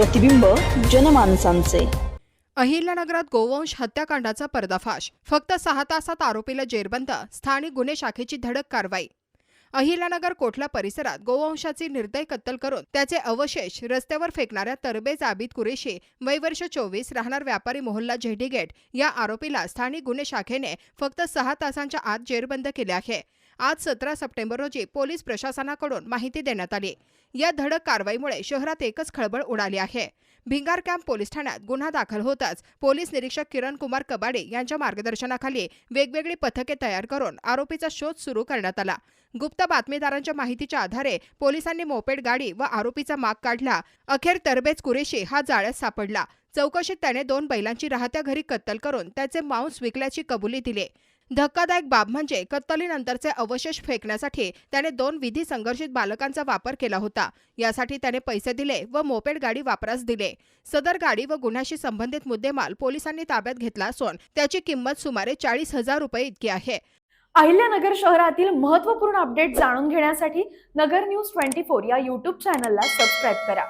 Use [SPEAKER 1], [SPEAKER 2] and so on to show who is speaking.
[SPEAKER 1] प्रतिबिंब जनमानसांचे.
[SPEAKER 2] अहिल्यानगरात गोवंश हत्याकांडाचा पर्दाफाश. फक्त सहा तासात आरोपीला जेरबंद. स्थानिक गुन्हे शाखेची धडक कारवाई. अहिल्यानगर कोठला परिसरात गोवंशाची निर्दय कत्तल करून त्याचे अवशेष रस्त्यावर फेकणाऱ्या तरबेज आबिद कुरेशी वय वर्ष चोवीस राहणार व्यापारी मोहल्ला झेडीगेट या आरोपीला स्थानिक गुन्हे शाखेने फक्त सहा तासांच्या आत जेरबंद केले आहे. आज सतरा सप्टेंबर रोजी पोलीस प्रशासनाकडून माहिती देण्यात आली. या धडक कारवाईमुळे शहरात एकच खळबळ उडाली आहे. भिंगार कॅम्प पोलीस ठाण्यात गुन्हा दाखल होताच पोलीस निरीक्षक किरण कुमार कबाडे यांच्या मार्गदर्शनाखाली वेगवेगळी पथके तयार करून आरोपीचा शोध सुरू करण्यात आला. गुप्त बातमीदारांच्या माहितीच्या आधारे पोलिसांनी मोपेड गाडी व आरोपीचा माग काढला. अखेर तरबेज कुरेशी हा जाळ्यात सापडला. चौकशीत त्याने दोन बैलांची राहत्या घरी कत्तल करून त्याचे मांस विकल्याची कबुली दिली. धक्कादायक बाब म्हणजे कत्तलीनंतरचे अवशेष फेकण्यासाठी त्याने दोन विधी संघर्षित बालकांचा वापर केला होता. यासाठी त्याने पैसे दिले व मोपेड गाडी वापरास दिले. सदर गाडी व गुन्ह्याशी संबंधित मुद्देमाल पोलिसांनी ताब्यात घेतला असून त्याची किंमत सुमारे चाळीस हजार रुपये इतकी आहे.
[SPEAKER 3] अहिल्यानगर शहरातील महत्त्वपूर्ण अपडेट जाणून घेण्यासाठी नगर न्यूज ट्वेंटी फोर या यूट्यूब चॅनलला सबस्क्राईब करा.